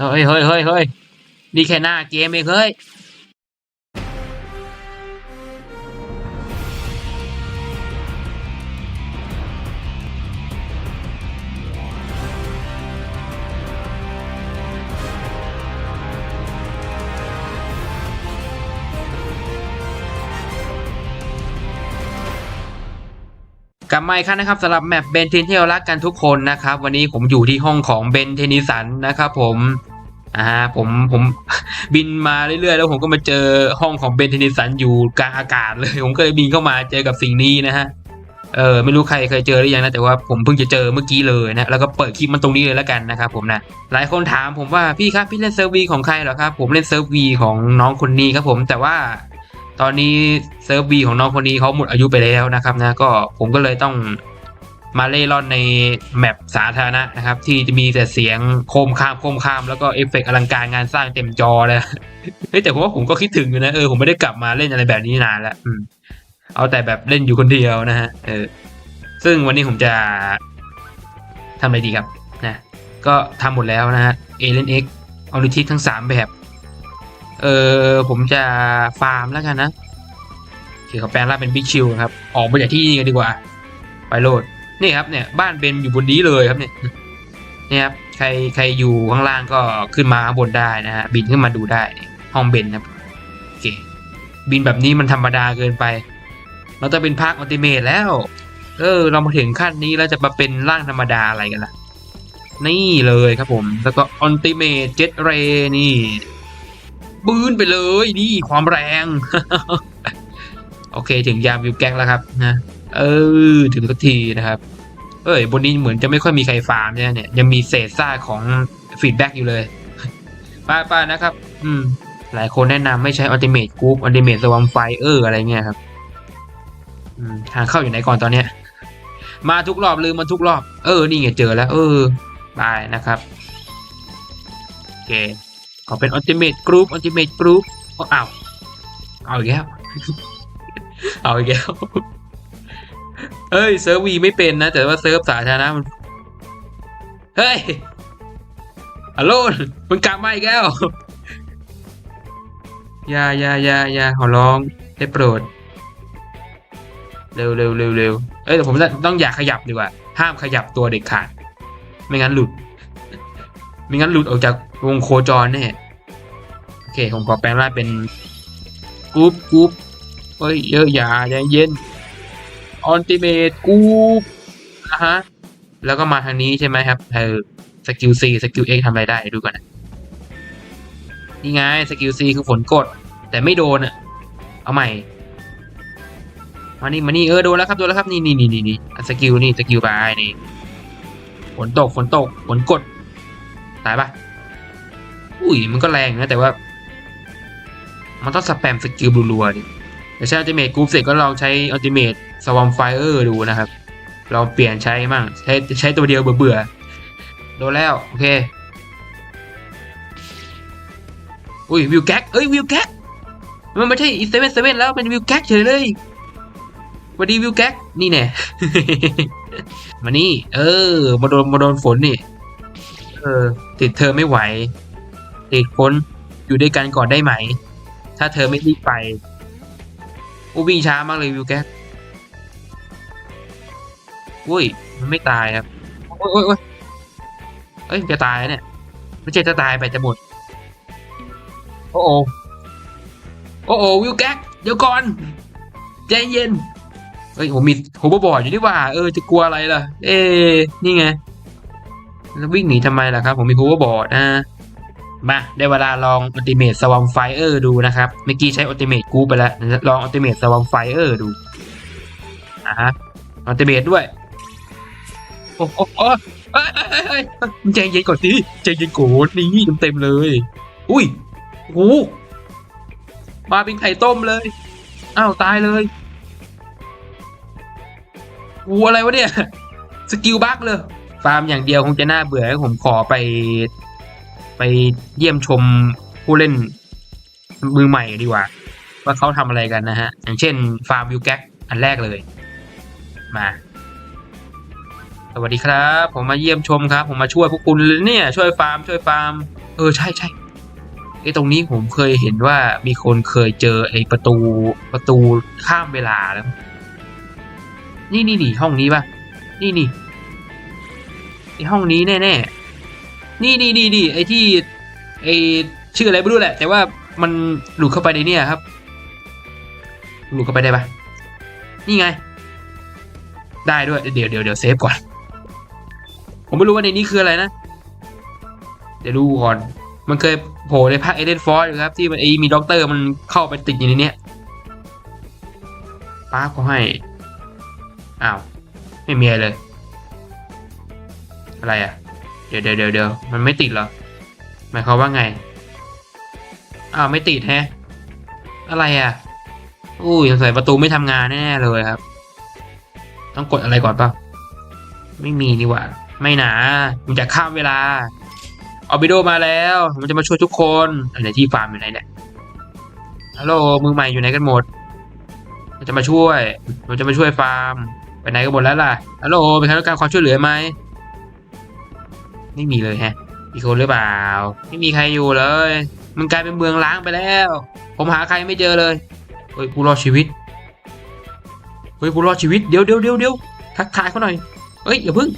เฮ้ยเฮ้ยเฮ้ยเฮ้ยนี่แค่หน้าเกมเองเฮ้ยกลับมาอีกครั้งนะครับสำหรับแมปเบนเทนที่เรารักกันทุกคนนะครับ วันนี้ผมอยู่ที่ห้องของเบนเทนิสันนะครับผม อ่าผมผมบินมาเรื่อยๆ แล้วผมก็มาเจอห้องของเบนเทนิสันอยู่กลางอากาศเลย ผมก็เลยบินเข้ามาเจอกับสิ่งนี้นะฮะเออไม่รู้ใครเคยเจอหรือยังนะแต่ว่าผมเพิ่งจะเจอเมื่อกี้เลยนะแล้วก็เปิดคลิปมันตรงนี้เลยแล้วกันนะครับผมนะหลายคนถามผมว่าพี่ครับพี่เล่นเซิร์ฟวีของใครเหรอครับผมเล่นเซิร์ฟวีของน้องคนนี้ครับผมแต่ว่าตอนนี้เซิร์ฟวีของน้องคนนี้เขาหมดอายุไปแล้วนะครับนะก็ผมก็เลยต้อง มาเล่ร่อนในแมปสาธารณะนะครับ ที่จะมีแต่เสียงโคมคามโคมคามแล้วก็เอฟเฟกต์อลังการงานสร้างเต็มจอเลยเฮ้ยแต่ผมว่าผมก็คิดถึงอยู่นะเออผมไม่ได้กลับมาเล่นอะไรแบบนี้นานแล้วอเอาแต่แบบเล่นอยู่คนเดียวนะฮะเออซึ่งวันนี้ผมจะทำอะไรดีครับนะก็ทำหมดแล้วนะฮะเอเลนเอ็กออริทิทั้งสามแบบเออผมจะฟาร์มแล้วกันนะโอเคเขาแปลงร่างเป็นบิ๊กชิลครับ ออกไปจากที่นี่กันดีกว่า ไปโหลด นี่ครับเนี่ยบ้านเบนอยู่บนนี้เลยครับเนี่ยนี่ครับใครใครอยู่ข้างล่างก็ขึ้นมาข้างบนได้นะฮะบินขึ้นมาดูได้ห้องเบนครับโอเคบินแบบนี้มันธรรมดาเกินไป เราจะเป็นภาคอัลติเมทแล้ว เออ เรามาถึงขั้นนี้แล้วจะมาเป็นร่างธรรมดาอะไรกันล่ะ นี่เลยครับผม แล้วก็อัลติเมทเจ็ตเรนี่ปืนไปเลยนี่ความแรง โอเคถึงยามวิวแก๊กแล้วครับนะ เออ ถึงสักทีนะครับ เอ้ย บนนี้เหมือนจะไม่ค่อยมีใครฟาร์มเนี่ยเนี่ยยังมีเศษซากของฟีดแบ็กอยู่เลยป้าป้านะครับ อืม หลายคนแนะนำไม่ใช้อัลติเม e กรุ๊ปอัลติเม e สว m มไฟเอออะไรเงี้ยครับอืมทางเข้าอยู่ไหนก่อนตอนเนี้ย มาทุกรอบลืมมาทุกรอบ เออ นี่ไงเจอแล้ว เออไปนะครับโอเคขอเป็น Ultimate Group Ultimate Group อ้าว เอาอีกแล้ว เอาอีกแล้ว เฮ้ยเซิร์ฟวีไม่เป็นนะ แต่ว่าเซิร์ฟสาธารณะมัน เฮ้ยฮัลโหลมึงกลับมาอีกแล้วยายายายาขอร้องได้โปรด เร็วเร็วเร็วเร็วเอ้ยแต่ผมต้องอย่าขยับดีกว่า ห้ามขยับตัวเด็ดขาด ไม่งั้นหลุด ไม่งั้นหลุดออกจากวงโคจรแน่โอเค ผมขอแปลงร่างเป็นกรุ๊ปกรุ๊ปเฮ้ยเยอะอย่าใจเย็น อัลติเมทกูปนะฮะ แล้วก็มาทางนี้ใช่ไหมครับเออสกิล C สกิล X ทำอะไรได้ดูก่อนนะนี่ไงสกิล C คือฝนกด แต่ไม่โดนอะ เอาใหม่ มานี่มานี่เออโดนแล้วครับโดนแล้วครับนี่นี่นี่นี่นี่สกิลนี่สกิลบายนี่ฝนตกฝนตกฝนกด ตายปะอุ้ยมันก็แรงนะแต่ว่า มันต้องสแปมสกิลรัวๆดิแต่ใช้อัลติเมทกรุ๊ปเสร็จก็ลองใช้อัลติเมท สวอมไฟเออร์ดูนะครับลองเปลี่ยนใช้มั่งใช้ใช้ตัวเดียวเบื่อๆโดนแล้ว โอเค อุ้ยวิวแก๊กเอ้ยวิวแก๊กมันไม่ใช่อีเซเว่นเซเว่นแล้วเป็นวิวแก๊กเฉยเลยวัสดีวิวแก๊กนี่แน่มานี่ เออ มาโดนมาโดนฝนนี่ เออ ติดเธอไม่ไหวติดฝนอยู่ด้วยกันก่อนได้ไหม ถ้าเธอไม่รีบไปอู้วิ่งช้ามากเลยวิวแก๊ก อุ้ย มันไม่ตายครับโอ้ยโอ้ยโอ้ยเอ้ยจะตายแล้วเนี่ย ไม่ใช่จะตายไปจะหมด โอ้โอโอ้โอวิวแก๊กเดี๋ยวก่อน ใจเย็น เฮ้ยผมมีโฮเวอร์บอร์ดอยู่นี่หว่า เออ จะกลัวอะไรล่ะ เอ้นี่ไงแล้ววิ่งหนีทำไมล่ะครับ ผมมีโฮเวอร์บอร์ดนะมาได้เวลาลองอัลติเม e สว m มไฟเออร์ดูนะครับ เมื่อกี้ใช้อัลติเม e กูไปแล้ว ลองอัลติเม e สว m มไฟเออร์ดูอะฮะอัลติเม e ด้วย โอ้โอ้โอ้เอ้ยเอ้ยเอ้ยใจเย็นก่อนสิใจเย็นโกรธนี่เต็มๆเลย อุ้ยโอ้โหมาเป็นไข่ต้มเลยอ้าวตายเลยกูอะไรวะเนี่ย สกิลบั๊กเลย ฟาร์มอย่างเดียวคงจะน่าเบื่อผมขอไป ไปเยี่ยมชมผู้เล่นมือใหม่ดีกว่า ว่าเขาทำอะไรกันนะฮะ อย่างเช่นฟาร์มวิวแก๊กอันแรกเลย มา สวัสดีครับ ผมมาเยี่ยมชมครับ ผมมาช่วยพวกคุณเลยเนี่ยช่วยฟาร์มช่วยฟาร์ม เออใช่ใช่ไอ้ตรงนี้ผมเคยเห็นว่ามีคนเคยเจอไอ้ประตูประตูข้ามเวลาแล้ว นี่นี่นี่ห้องนี้ปะนี่นี่ไอ้ห้องนี้แน่แน่นี่นี่นี่นี่ไอ้ที่ไอ้ชื่ออะไรไม่รู้แหละ แต่ว่ามันหลุดเข้าไปในเนี่ยครับ หลุดเข้าไปได้ปะนี่ไง ได้ด้วยเดี๋ยวเดี๋ยวเดี๋ยวเซฟก่อน ผมไม่รู้ว่าในนี้คืออะไรนะ เดี๋ยวดูก่อน มันเคยโผล่ในภาคเอเดนฟอร์ดครับ ที่มันไอมีด็อกเตอร์มันเข้าไปติดอยู่ในนี้ป้าเขาให้ อ้าว ไม่มีอะไรเลย อะไรอะ เดี๋ยวเดี๋ยวเดี๋ยวเดี๋ยวมันไม่ติดเหรอ หมายความว่าไง อ้าว ไม่ติดแฮะ อะไรอะ อุ้ยสงสัยประตูไม่ทำงานแน่เลยครับ ต้องกดอะไรก่อนป่าไม่มีนี่หว่า ไม่หนามันจะข้ามเวลาออบิโดมาแล้วมันจะมาช่วยทุกคนอันไหนที่ฟาร์มอยู่ไหนเนี่ยฮัลโหลมือใหม่อยู่ไหนกันหมด มันจะมาช่วย มันจะมาช่วยฟาร์ม ไปไหนกันหมดแล้วล่ะฮัลโหลมีใครต้องการความช่วยเหลือไหมไม่มีเลยแฮะมีคนหรือเปล่า ไม่มีใครอยู่เลย มันกลายเป็นเมืองล้างไปแล้ว ผมหาใครไม่เจอเลยเฮ้ยผู้รอดชีวิตเฮ้ยผู้รอดชีวิตเดี๋ยวเดี๋ยวเดี๋ยวเดี๋ยวทักทายเขาหน่อยเฮ้ยอย่าพึ่ง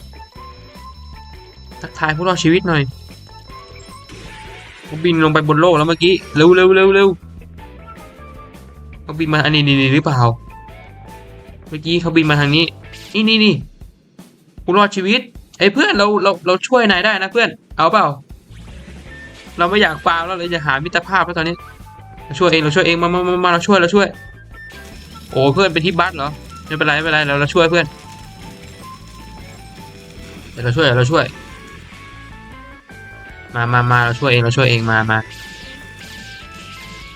ทักทายผู้รอดชีวิตหน่อยเขาบินลงไปบนโลกแล้วเมื่อกี้เร็วเร็วเร็วเร็วเขาบินมาอันนี้นี่หรือเปล่า เมื่อกี้เขาบินมาทางนี้ นี่นี่นี่ผู้รอดชีวิตไอ้เพื่อนเราเราเราช่วยนายได้นะเพื่อน เอาเปล่า เราไม่อยากฟาร์มแล้วเลยจะหามิตรภาพแล้วตอนนี้เราช่วยเองเราช่วยเองมามามามาเราช่วยเราช่วย โอ้เพื่อนเป็นที่บัสเหรอไม่เป็นไรไม่เป็นไรเราเราช่วยเพื่อนเดี๋ยวเราช่วยเดี๋ยวเราช่วย มามามาเราช่วยเองเราช่วยเองมามา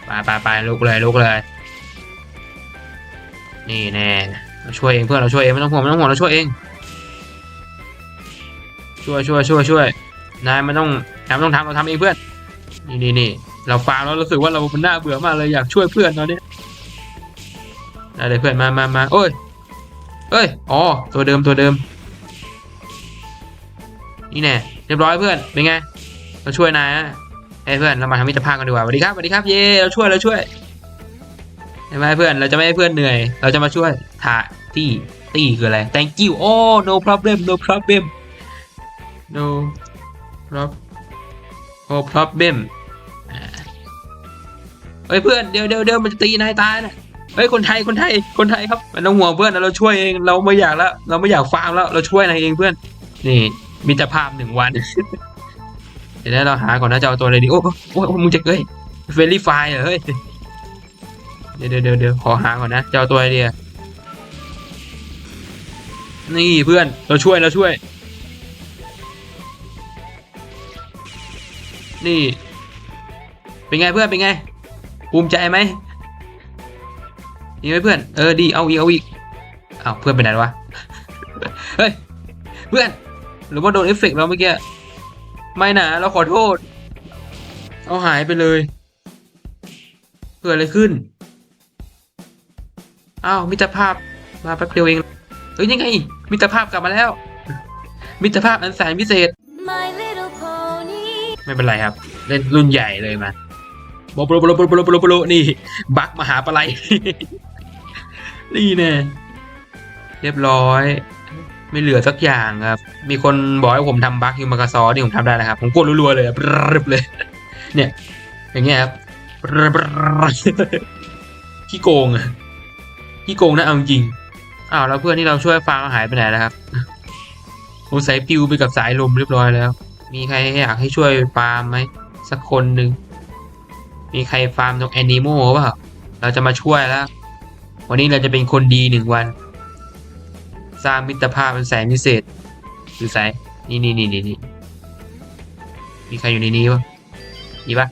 ไปไปไปลุกเลยลุกเลย นี่แน่เราช่วยเองเพื่อนเราช่วยเองไม่ต้องห่วงไม่ต้องห่วงเราช่วยเอง ช่วยช่วยช่วยช่วยนายไม่ต้องนายไม่ต้องทำเราทำเองเพื่อน นี่นี่นี่เราฟาร์มแล้วรู้สึกว่าเรามันน่าเบื่อมากเลยอยากช่วยเพื่อนตอนนี้ได้เลยเพื่อนมามามาโอ้ยเอ้ยอ๋อตัวเดิมตัวเดิม นี่แน่เรียบร้อยเพื่อนเป็นไง เราช่วยนายนะเฮ้เพื่อนเรามาทำมิตรภาพกันดีกว่าสวัสดีครับสวัสดีครับเย่เราช่วยเราช่วยเห็นไหมเพื่อนเราจะไม่ให้เพื่อนเหนื่อย เราจะมาช่วยถ่าตี้ตี้คืออะไร thank you oh no problem no problem no prob no problem เฮ้ยเพื่อนเดี๋ยวเดี๋ยวเดี๋ยวมันจะตีนายตายนะเฮ้ยคนไทยคนไทยคนไทยครับมันต้องห่วงเพื่อนเราช่วยเองเราไม่อยากแล้ว เราไม่อยากฟาร์มแล้วเราช่วยนายเองเพื่อนนี่มิตรภาพหนึ่งวัน ดี๋ยวเราหาก่อนนะจะเอาตัวอะไรดีโอ้โอ้โอ้โอ้มึงจะเอ้ยเฟรลี่ไฟเหรอเฮ้ยเดี๋ยวเดี๋ยวเดี๋ยวขอหาก่อนนะจะเอาตัวอะไรดีนี่เพื่อนเราช่วยเราช่วย นี่ เป็นไงเพื่อนเป็นไงภูมิใจไหมดีไหมเพื่อนเออดีเอาอีกเอาอีกเอาเพื่อนไปไหนวะเฮ้ยเพื่อนหรือว่าโดนเอฟเฟกต์เราเมื่อกี้ ไม่นะเราขอโทษ เอาหายไปเลย เกิดอะไรขึ้น อ้าวมิตรภาพมาแป๊บเดียวเอง เฮ้ยยังไง มิตรภาพกลับมาแล้ว มิตรภาพอันแสนพิเศษ My pony ไม่เป็นไรครับ เล่นรุ่นใหญ่เลยมาบโปรโปรโปรโปรโปรโปรนี่ บักมหาปลายนี่แน่เรียบร้อย ไม่เหลือสักอย่างครับ มีคนบอกให้ผมทำบักยูมากาซอนี่ผมทำได้นะครับ ผมกดรัวๆเลยปรึบเลย เนี่ย อย่างเงี้ยครับขี้โกงอะขี้โกงนะเอาจริงอ้าวแล้วเพื่อนที่เราช่วยฟังหายไปไหนแล้วครับผมใส่ปิวไปกับสายลมเรียบร้อยแล้ว มีใครอยากให้ช่วยฟาร์มไหมสักคนหนึ่ง มีใครฟาร์มตรงแอนิโมเปล่า เราจะมาช่วยแล้ว วันนี้เราจะเป็นคนดีหนึ่งวัน ร้างมิตรภาพเป็นแสนพิเศษคือสายนี่นี่นี่นี่นี่มีใครอยู่ในนี้ปะมีปะ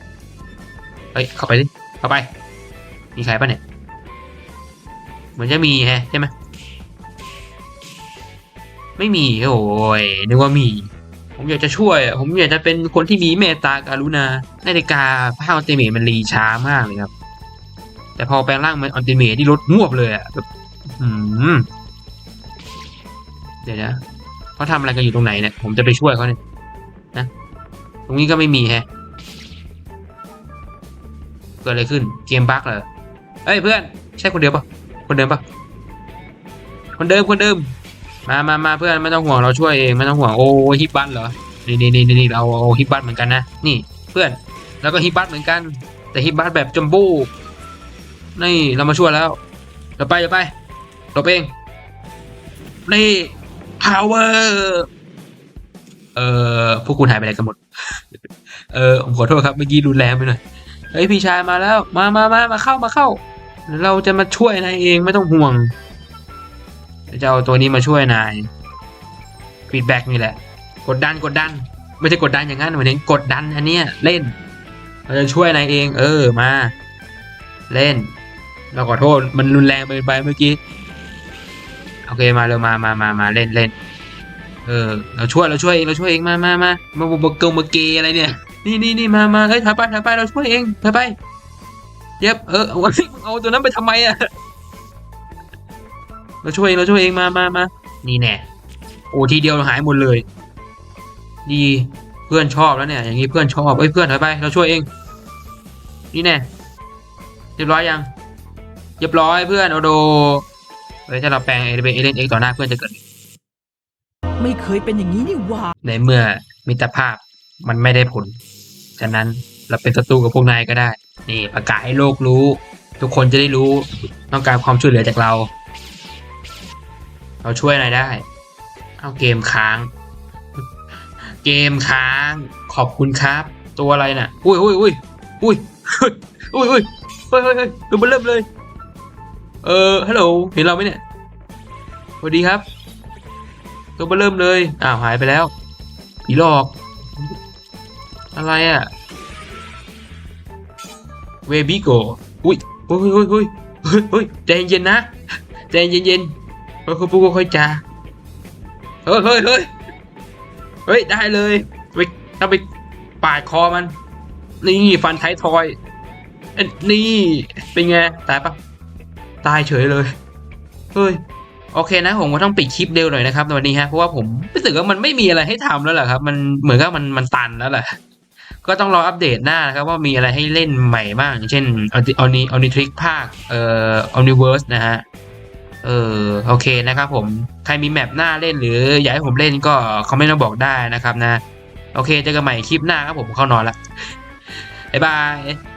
เฮ้ยเข้าไปดิเข้าไป มีใครปะเนี่ยเหมือนจะมีแฮะใช่ไหมไม่มีโอ้ยนึกว่ามี ผมอยากจะช่วยอะผมอยากจะเป็นคนที่มีเมตตาการุณานาฬิกาภาพอัลติเมทมันรีช้ามากเลยครับ แต่พอแปลงร่างมันอัลติเมทที่ลดงวบเลยอะแบบอืม เดี๋ยวนะเขาทำอะไรกันอยู่ตรงไหนเนี่ย ผมจะไปช่วยเขาเนี่ยนะ ตรงนี้ก็ไม่มีแฮะ เกิดอะไรขึ้น เกมบั๊กเหรอ เอ้ยเพื่อน ใช่คนเดียวปะคนเดิมปะคนเดิมคนเดิม มามามาเพื่อนไม่ต้องห่วงเราช่วยเองไม่ต้องห่วงโอ้ฮิปบัตเหรอ นี่นี่นี่นี่เราเอาฮิปบัตเหมือนกันนะ นี่เพื่อน แล้วก็ฮิปบัตเหมือนกัน แต่ฮิปบัตแบบจัมโบ้นี่เรามาช่วยแล้ว เราไปเราไปเราเองนี่ power เอ่อพวกคุณหายไปไหนกันหมด เออผมขอโทษครับเมื่อกี้รุนแรงไปหน่อยเฮ้ยพี่ชายมาแล้ว มามามามาเข้ามาเข้า เราจะมาช่วยนายเองไม่ต้องห่วงจะเอาตัวนี้มาช่วยนายฟีดแบ็กนี่แหละ กดดันกดดัน ไม่ใช่กดดันอย่างนั้นหมายถึงกดดันอันเนี้ยเล่นเราจะช่วยนายเอง เออมา เล่น เราขอโทษมันรุนแรงไปไปเมื่อกี้ โอเคมาเร็วมามามามาเล่นเล่นเออเราช่วยเราช่วยเองเราช่วยเองมามามามาบกเกงมาเกอะไรเนี่ย นี่นี่นี่มามาเฮ้ยถอยไปถอยไปเราช่วยเองถอยไป เย็บเออเอาเอาตัวนั้นไปทำไมอะเราช่วยเองเราช่วยเองมามามานี่แน่โอ้ทีเดียวเราหายหมดเลย ดีเพื่อนชอบแล้วเนี่ย อย่างนี้เพื่อนชอบเอ้ยเพื่อนถอยไป เราช่วยเอง นี่แน่เรียบร้อยยังเรียบร้อยเพื่อนโอโด เฮ้ยถ้าเราแปลงเอเลนเอเลนเอ็กต่อหน้าเพื่อนจะเกิดไม่เคยเป็นอย่างนี้นี่หว่า ในเมื่อมิตรภาพมันไม่ได้ผล ฉะนั้นเราเป็นศัตรูกับพวกนายก็ได้ นี่ประกาศให้โลกรู้ ทุกคนจะได้รู้ต้องการความช่วยเหลือจากเรา เราช่วยนายได้ เอาเกมค้าง เกมค้าง ขอบคุณครับ ตัวอะไรน่ะ อุ้ยอุ้ยอุ้ยอุ้ยอุ้ยอุ้ยเฮ้ยเฮ้ยเฮ้ยดูมันเริ่มเลย เออฮัลโหลเห็นเราไหมเนี่ยสวัสดีครับตัวเบอร์เริ่มเลยอ้าวหายไปแล้วผีหลอก อะไรอะเวบิโกอุ้ยเฮ้ยเฮ้ยเฮ้ยเฮ้ยใจเย็นนะใจเย็นๆค่อยๆพูดค่อยๆจาเฮ้ยเฮ้ยเฮ้ยเฮ้ยได้เลยไปถ้าไปปาดคอมัน นี่ฟันท้ายทอยเอ้ยนี่เป็นไงตายปะ ตายเฉยเลย เฮ้ย โอเคนะ ผมก็ต้องปิดคลิปเร็วหน่อยนะครับวันนี้ฮะ เพราะว่าผมรู้สึกว่ามันไม่มีอะไรให้ทำแล้วแหละครับ มันเหมือนกับมันมันตันแล้วแหละ ก็ต้องรออัปเดตหน้านะครับ ว่ามีอะไรให้เล่นใหม่บ้าง เช่นออนิออนิทริกภาค เอ่อออนิเวิร์สนะฮะ เออโอเคนะครับผม ใครมีแมปหน้าเล่นหรืออยากให้ผมเล่นก็คอมเมนต์มาบอกได้นะครับนะ โอเคเจอกันใหม่คลิปหน้าครับผมเข้านอนละบ๊ายบาย